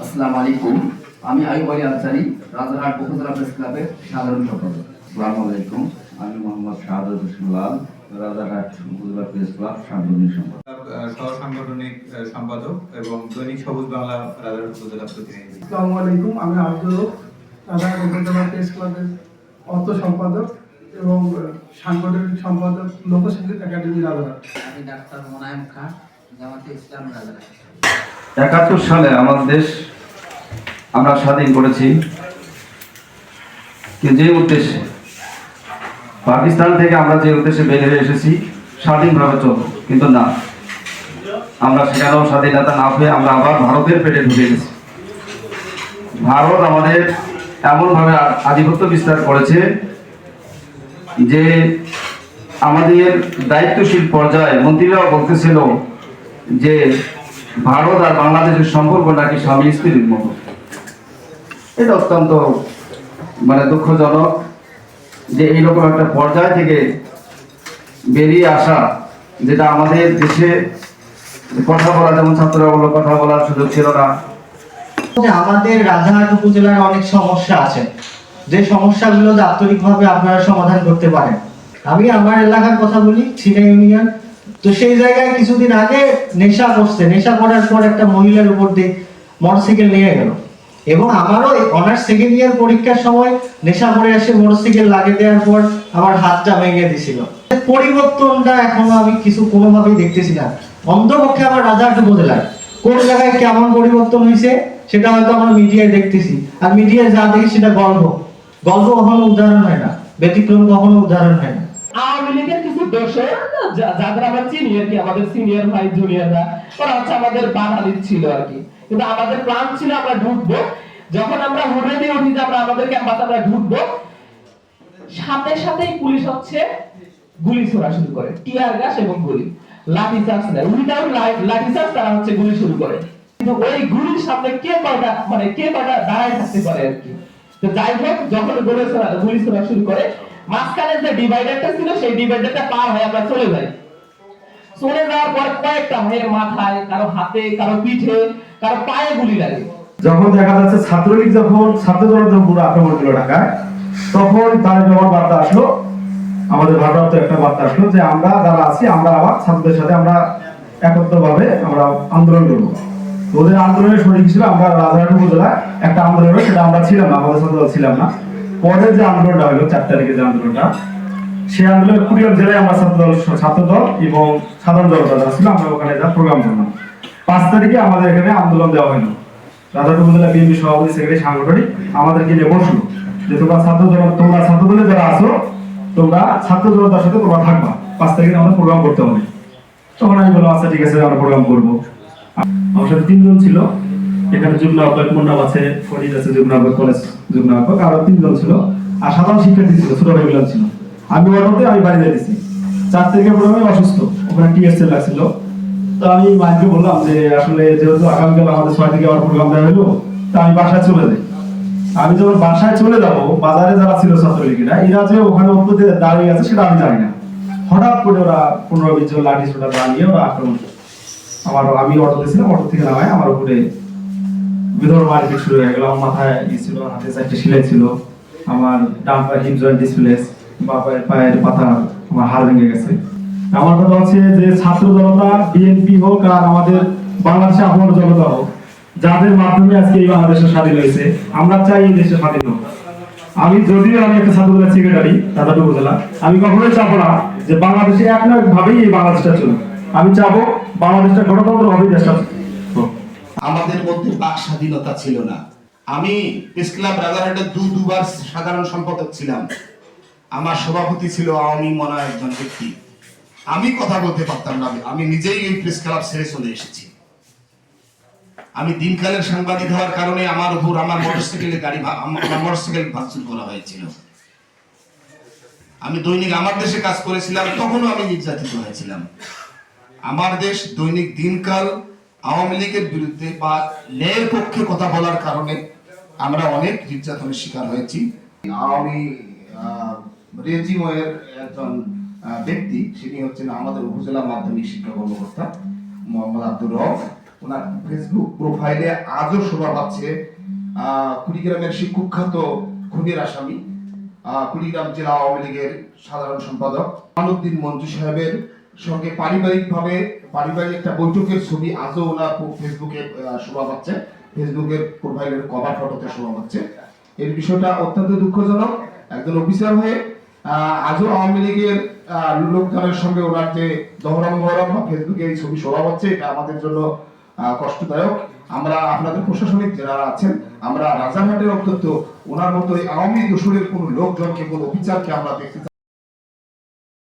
আসসালামু আলাইকুম। আমি আয়ুব আলী আনসারি রাজারহাট উপজেলা প্রেস ক্লাবের সাধারণ সম্পাদক। আসসালামু আলাইকুম। আমি মোহাম্মদ শাহাদুল হোসেন লাল রাজারহাট উপজেলা প্রেস ক্লাব সাংগঠনিক সম্পাদক। সহ সাংগঠনিক সম্পাদক এবং দৈনিক সবুজ বাংলা রাজার উপজেলা প্রতিনিধি। আসসালামু আলাইকুম। আমি আব্দুল রাধার উপজেলা প্রেস ক্লাবের অর্থ সম্পাদক এবং সাংগঠনিক সম্পাদক লোকসঙ্গীত একাডেমি রাধারহাট আমি ডাক্তার মোনায়েম খান রাজারহাট একাত্তর সালে আমাদের দেশ আমরা স্বাধীন করেছি। যে উদ্দেশ্যে? পাকিস্তান থেকে আমরা যে উদ্দেশ্যে বের হয়ে এসেছি, স্বাধীনভাবে চলব কিন্তু না। আমরা সেখানেও স্বাধীনতা না হয়ে আমরা আবার ভারতের পেটে ঢুকে গেছি। ভারত আমাদের এমনভাবে আধিপত্য বিস্তার করেছে যে আমাদের দায়িত্বশীল পর্যায়ে মন্ত্রীরাও বলতেছিল যে ভারত আর বাংলাদেশের সম্পর্ক নাকি স্বামী স্ত্রীর মতো। এটা অত্যন্ত মানে দুঃখজনক যে এইরকম একটা পর্যায় থেকে বেরিয়ে আসা, যেটা আমাদের দেশে কথা বলা, যেমন ছাত্ররা কথা বলার সুযোগ ছিল না। আমাদের রাজারহাট উপজেলার অনেক সমস্যা আছে। যে সমস্যাগুলো আন্তরিকভাবে আপনারা সমাধান করতে পারেন। আমি আমার এলাকার কথা বলি ছিনা ইউনিয়ন তো সেই জায়গায় কিছুদিন আগে নেশা করছে। নেশা করার পর একটা মহিলার উপর দিয়ে মোটরসাইকেল নিয়ে গেল। এবং আমারও অনার্স সেকেন্ড ইয়ার পরীক্ষার সময় নেশা করে এসে মোটরসাইকেল লাগিয়ে দেওয়ার পর আমার হাতটা ভেঙে দিছিল। পরিবর্তনটা এখনও আমি কিছু কোনোভাবেই দেখতেছি না। অন্ধপক্ষে আমার রাজারহাট উপজেলায় কোন জায়গায় কেমন পরিবর্তন হয়েছে সেটা হয়তো আমরা মিডিয়ায় দেখতেছি। আর মিডিয়ায় যা দেখি সেটা গল্প। গল্প কখনো উদাহরণ হয় না, ব্যতিক্রম কখনো উদাহরণ হয় না। আওয়ামী লীগের যা- যাদের আমরা চিনি আর কি আমাদের সিনিয়র ভাই জুনিয়ররা ওরা হচ্ছে আমাদের বাঙালির ছিল আর কি। কিন্তু আমাদের প্ল্যান ছিল আমরা ঢুকবো। যখন আমরা হুড়ে দিয়ে উঠি যে আমরা আমাদের ক্যাম্পাসে আমরা ঢুকবো সাথে সাথেই পুলিশ হচ্ছে গুলি ছোড়া শুরু করে। টিয়ার গ্যাস এবং গুলি। লাঠি চার্জ নেয়। উইদাউট লাঠি চার্জ তারা হচ্ছে গুলি শুরু করে। কিন্তু ওই গুলির সামনে কে কয়টা মানে কে কয়টা দাঁড়ায় থাকতে পারে আর কি? তো যাই হোক যখন গুলি ছোড়া গুলি ছোড়া শুরু করে মাঝখানে যে ডিভাইডারটা ছিল, সেই ডিভাইডারটা পার হয়ে আমরা চলে যাই। চলে যাওয়ার পর কয়েকটা ভাইয়ের মাথায়, কারও হাতে, কারও পিঠে, কারও পায়ে গুলি লাগে। যখন দেখা যাচ্ছে ছাত্রলীগ যখন ছাত্র জনতার উপর আক্রমণ করল ঢাকায়, তখন তার জমা বার্তা আসলো। আমাদের ভারপ্রাপ্ত একটা বার্তা আসলো যে আমরা যারা আছি, আমরা আবার ছাত্রদের সাথে আমরা একত্রভাবে আমরা আন্দোলন করব। ওদের আন্দোলনের শরীর ছিল আমরা রাজারহাট উপজেলায় একটা আন্দোলন, সেটা আমরা ছিলাম না, আমাদের ছাত্রদল ছিলাম না। পরে যে আন্দোলনটা হলো, চার তারিখে যে আন্দোলনটা, সেই আন্দোলনে কুড়িয়ার জেলায় আমরা ছাত্রদল ছাত্রদল এবং সাধারণ জনতা যারা ছিল, আমরা ওখানে যা প্রোগ্রাম করলাম। পাঁচ তারিখে আমাদের এখানে আন্দোলন দেওয়া হলো। রাজারহাট উপজেলা বিএনপি সভাপতি, সেক্রেটারি, সাংগঠনিক আমাদেরকে নিয়ে বসল। যে তোমরা ছাত্র তোমরা ছাত্র দলে যারা আছো, তোমরা ছাত্র জনতার সাথে তোমরা থাকবা। পাঁচ তারিখে আমাদের প্রোগ্রাম করতে হবে। তখন আমি বললাম আচ্ছা ঠিক আছে, আমরা প্রোগ্রাম করব। আমার সাথে তিনজন ছিল। এখানে যুগ্ন আহ্বায়ক মুন্নাব আছে, ফরিদ আছে যুগ্ন আহ্বায়ক কলেজ আহ্বায়ক আরও তিনজন ছিল। আর সাধারণ শিক্ষার্থী ছিল, ছোট ভাই ছিল। আমি অটোতে আমি বাড়ি যাইতেছি। চার তারিখে প্রোগ্রামে অসুস্থ। ওখানে টিএসএল লাগছিল। তো আমি মাইকে বললাম যে, আসলে যেহেতু আগামীকাল আমাদের ছয় থেকে আবার প্রোগ্রাম দেওয়া হলো তা আমি বাসায় চলে যাই। আমি যখন বাসায় চলে যাব, বাজারে যারা ছিল ছাত্রলীগেরা, এরা যে ওখানে অন্ততে দাঁড়িয়ে আছে, সেটা আমি জানি না। হঠাৎ করে ওরা পনেরো বিশ জন লাঠি ছোটা দাঁড়িয়ে ওরা আক্রমণ আমার, আমি অটোতে ছিলাম অটো থেকে নামায় আমার উপরে বিধর মারপিট শুরু হয়ে গেল। আমার মাথায় ছিল, হাতে চারটে সেলাই ছিল। আমার ডান পায়ে হিপ জয়েন্ট ডিসপ্লেস বা পায়ের পাতা আমার হাড় ভেঙে গেছে। আমার কথা হচ্ছে যে ছাত্র জনতা বিএনপি হোক আর আমাদের বাংলাদেশে আপনার জনতা হোক, যাদের মাধ্যমে আজকে এই বাংলাদেশের স্বাধীন হয়েছে, আমরা চাই এই দেশের স্বাধীন হোক। আমি যদিও আমি একটা ছাত্রদলের সেক্রেটারি রাজাট উপজেলা আমি কখনোই চাবো না যে বাংলাদেশে এক না ভাবেই এই বাংলাদেশটা চলুক। আমি চাবো বাংলাদেশটা গণতন্ত্র ভাবেই দেশটা। আমাদের মধ্যে বাক স্বাধীনতা ছিল না। আমি প্রেস ক্লাব রাজারহাটের দু, দুবার সাধারণ সম্পাদক ছিলাম। আমার সভাপতি ছিল আওয়ামী মনা একজন ব্যক্তি। আমি কথা বলতে পারতাম না। আমি নিজেই এই প্রেস ক্লাব ছেড়ে চলে এসেছি। আমি দিনকালের সাংবাদিক হওয়ার কারণে আমার উপর আমার মোটরসাইকেলে গাড়ি আমার মোটরসাইকেল ভাঙচুর করা হয়েছিল। আমি দৈনিক আমার দেশে কাজ করেছিলাম, তখনও আমি নির্যাতিত হয়েছিলাম। আমার দেশ দৈনিক দিনকাল আওয়ামী লীগের বিরুদ্ধে বা ন্যায়ের পক্ষে কথা বলার কারণে আমরা অনেক নির্যাতনের শিকার হয়েছি। আওয়ামী আহ, রেজিমের একজন ব্যক্তি তিনি হচ্ছেন আমাদের উপজেলা মাধ্যমিক শিক্ষা কর্মকর্তা মোহাম্মদ আব্দুর রফ ওনার ফেসবুক প্রোফাইলে আজও শোভা পাচ্ছে কুড়িগ্রামের সেই কুখ্যাত খুনের আসামি কুড়িগ্রাম জেলা আওয়ামী লীগের সাধারণ সম্পাদক। মানউদ্দিন মঞ্জু সাহেবের সঙ্গে পারিবারিকভাবে পারিবারিক একটা বৈঠকের ছবি আজও ওনার ফেসবুকে শোভা পাচ্ছে। ফেসবুকের প্রোফাইলের কভার ফটোতে শোভা পাচ্ছে। এর বিষয়টা অত্যন্ত দুঃখজনক। একজন অফিসার হয়ে আজও আওয়ামী লীগের লোকজনের সঙ্গে ওনার যে দহরম মহরম বা ফেসবুকে এই ছবি শোভা পাচ্ছে। এটা আমাদের জন্য কষ্টদায়ক। আমরা আপনাদের প্রশাসনিক যারা আছেন, আমরা রাজারহাটের অন্তত ওনার মতো আওয়ামী দোসরের কোনো লোকজনকে, কোনো অফিসারকে আমরা দেখতে